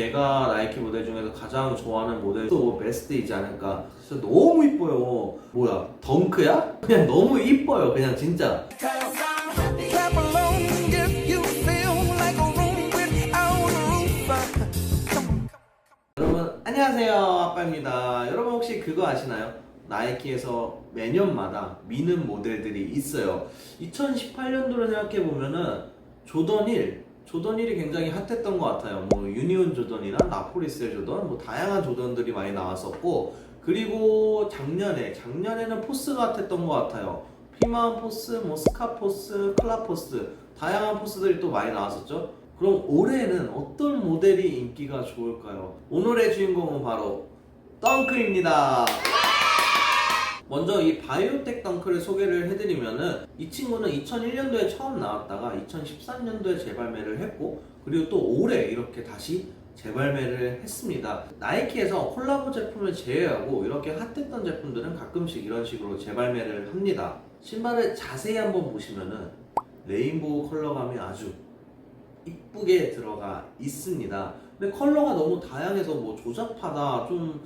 제가 나이키 모델 중에서 가장 좋아하는 모델도 베스트이지 않을까 진짜 너무 이뻐요 뭐야 덩크야? 그냥 너무 이뻐요 그냥 진짜. 여러분 안녕하세요 아빠입니다 여러분 혹시 그거 아시나요? 나이키에서 매년마다 미는 모델들이 있어요 2018년도를 생각해보면은 조던 1 조던 1이 굉장히 핫했던 것 같아요 뭐 유니온 조던이나 나폴리스의 조던 뭐 다양한 조던들이 많이 나왔었고 그리고 작년에 작년에는 포스가 핫했던 것 같아요 피마운 포스, 뭐 스카 포스, 클라 포스 다양한 포스들이 또 많이 나왔었죠 그럼 올해는 어떤 모델이 인기가 좋을까요? 오늘의 주인공은 바로 덩크입니다. 먼저 이 바이오텍 덩크를 소개를 해드리면은 이 친구는 2001년도에 처음 나왔다가 2013년도에 재발매를 했고 그리고 또 올해 이렇게 다시 재발매를 했습니다. 나이키에서 콜라보 제품을 제외하고 이렇게 핫했던 제품들은 가끔씩 이런 식으로 재발매를 합니다. 신발을 자세히 한번 보시면은 레인보우 컬러감이 아주 이쁘게 들어가 있습니다. 근데 컬러가 너무 다양해서 뭐 조잡하다, 좀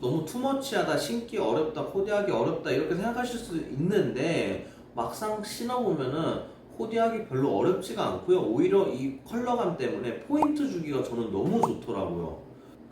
너무 투머치하다, 신기 어렵다, 코디하기 어렵다 이렇게 생각하실 수 있는데 막상 신어보면은 코디하기 별로 어렵지가 않고요. 오히려 이 컬러감 때문에 포인트 주기가 저는 너무 좋더라고요.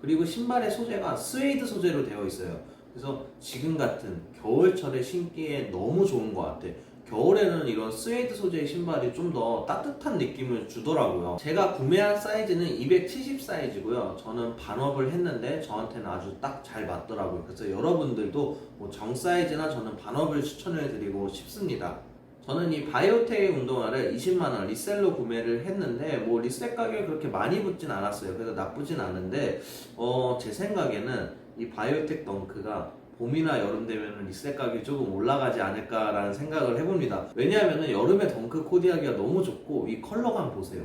그리고 신발의 소재가 스웨이드 소재로 되어 있어요. 그래서 지금 같은 겨울철에 신기에 너무 좋은 것 같아. 겨울에는 이런 스웨이드 소재의 신발이 좀 더 따뜻한 느낌을 주더라고요. 제가 구매한 사이즈는 270 사이즈고요. 저는 반업을 했는데 저한테는 아주 딱 잘 맞더라고요. 그래서 여러분들도 뭐 정 사이즈나 저는 반업을 추천을 드리고 싶습니다. 저는 이 바이오텍 운동화를 20만원 리셀로 구매를 했는데 뭐 리셀 가격이 그렇게 많이 붙진 않았어요. 그래서 나쁘진 않은데 어, 제 생각에는 이 바이오텍 덩크가 봄이나 여름 되면 리셀 가격이 조금 올라가지 않을까라는 생각을 해봅니다. 왜냐하면 여름에 덩크 코디하기가 너무 좋고 이 컬러감 보세요.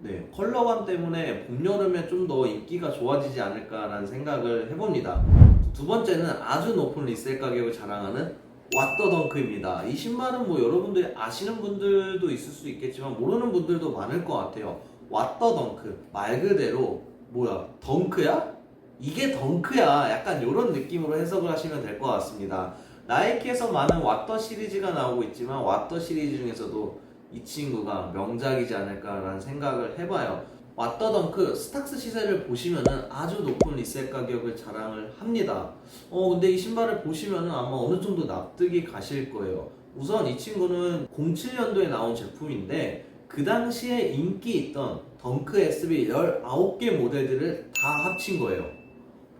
네, 컬러감 때문에 봄, 여름에 좀 더 인기가 좋아지지 않을까라는 생각을 해봅니다. 두 번째는 아주 높은 리셀 가격을 자랑하는 왓더 덩크입니다. 이 신발은 뭐 여러분들이 아시는 분들도 있을 수 있겠지만 모르는 분들도 많을 것 같아요. 왓더 덩크 말 그대로 뭐야 덩크야? 이게 덩크야 약간 이런 느낌으로 해석을 하시면 될 것 같습니다. 나이키에서 많은 왓더 시리즈가 나오고 있지만 왓더 시리즈 중에서도 이 친구가 명작이지 않을까라는 생각을 해봐요. 왓더 덩크 스탁스 시세를 보시면은 아주 높은 리셀 가격을 자랑을 합니다. 어 근데 이 신발을 보시면은 아마 어느 정도 납득이 가실 거예요. 우선 이 친구는 07년도에 나온 제품인데 그 당시에 인기 있던 덩크 SB 19개 모델들을 다 합친 거예요.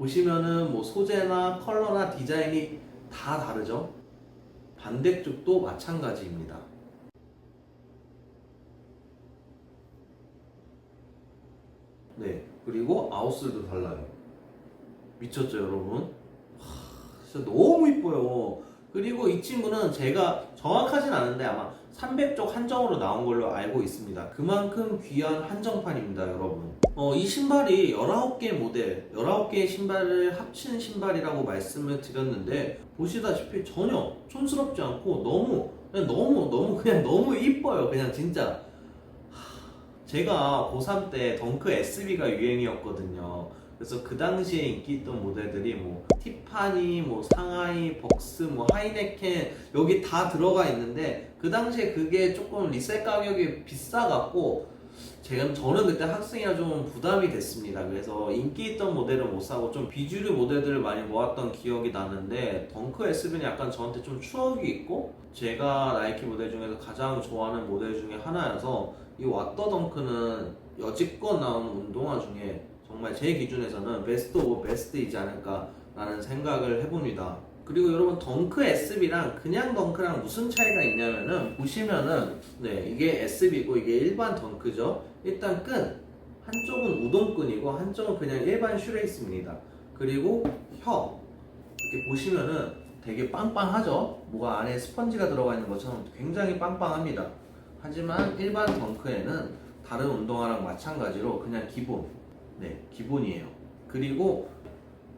보시면은 뭐 소재나 컬러나 디자인이 다 다르죠. 반대쪽도 마찬가지입니다. 네, 그리고 아웃솔도 달라요. 미쳤죠, 여러분? 하, 진짜 너무 이뻐요. 그리고 이 친구는 제가 정확하진 않은데 아마 300쪽 한정으로 나온 걸로 알고 있습니다. 그만큼 귀한 한정판입니다, 여러분. 어, 이 신발이 19개 모델, 19개의 신발을 합친 신발이라고 말씀을 드렸는데 보시다시피 전혀 촌스럽지 않고 너무 그냥 너무 너무 그냥 너무 이뻐요. 그냥 진짜 제가 고3 때 덩크 SB가 유행이었거든요. 그래서 그 당시에 인기 있던 모델들이 뭐 티파니, 뭐 상하이, 벅스, 뭐 하이네켄 여기 다 들어가 있는데 그 당시에 그게 조금 리셀 가격이 비싸갖고 제가 저는 그때 학생이라 좀 부담이 됐습니다. 그래서 인기 있던 모델은 못 사고 좀 비주류 모델들을 많이 모았던 기억이 나는데 덩크 SB는 약간 저한테 좀 추억이 있고 제가 나이키 모델 중에서 가장 좋아하는 모델 중에 하나여서 이 왓더 덩크는 여지껏 나온 운동화 중에 정말 제 기준에서는 베스트 오브 베스트이지 않을까 라는 생각을 해봅니다. 그리고 여러분 덩크 SB랑 그냥 덩크랑 무슨 차이가 있냐면은 보시면은 네 이게 SB고 이게 일반 덩크죠. 일단 끈 한쪽은 우동끈이고 한쪽은 그냥 일반 슈레이스입니다. 그리고 혀 이렇게 보시면은 되게 빵빵하죠. 뭐가 안에 스펀지가 들어가 있는 것처럼 굉장히 빵빵합니다. 하지만 일반 덩크에는 다른 운동화랑 마찬가지로 그냥 기본, 네 기본이에요. 그리고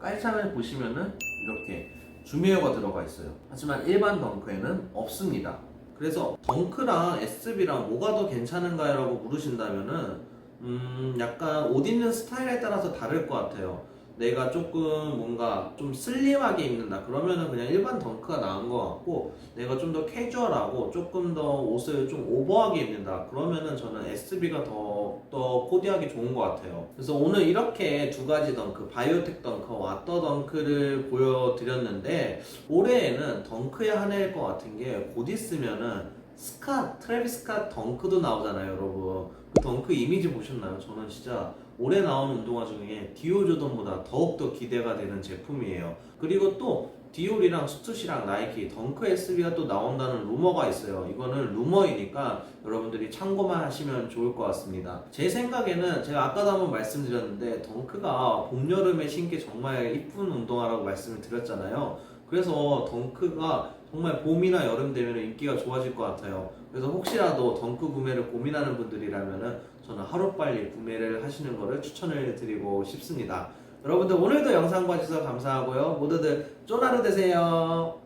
깔창을 보시면은 이렇게 주메어가 들어가 있어요. 하지만 일반 덩크에는 없습니다. 그래서 덩크랑 SB랑 뭐가 더 괜찮은가요 라고 물으신다면은 음, 약간 옷 입는 스타일에 따라서 다를 것 같아요. 내가 조금 뭔가 좀 슬림하게 입는다. 그러면은 그냥 일반 덩크가 나은 것 같고, 내가 좀 더 캐주얼하고 조금 더 옷을 좀 오버하게 입는다. 그러면은 저는 SB가 더, 더 코디하기 좋은 것 같아요. 그래서 오늘 이렇게 두 가지 덩크, 바이오텍 덩크, 와터 덩크를 보여드렸는데, 올해에는 덩크의 한 해일 것 같은 게 곧 있으면은 스카, 트래비스 스캇 덩크도 나오잖아요, 여러분. 그 덩크 이미지 보셨나요? 저는 진짜 올해 나온 운동화 중에 디오 조던보다 더욱더 기대가 되는 제품이에요. 그리고 또 디올이랑 스투시랑 나이키 덩크 SB가 또 나온다는 루머가 있어요. 이거는 루머이니까 여러분들이 참고만 하시면 좋을 것 같습니다. 제 생각에는 제가 아까도 한번 말씀드렸는데 덩크가 봄 여름에 신기 정말 이쁜 운동화라고 말씀을 드렸잖아요. 그래서 덩크가 정말 봄이나 여름 되면 인기가 좋아질 것 같아요. 그래서 혹시라도 덩크 구매를 고민하는 분들이라면은 저는 하루빨리 구매를 하시는 것을 추천을 드리고 싶습니다. 여러분들 오늘도 영상 봐주셔서 감사하고요. 모두들 쫀하루 되세요.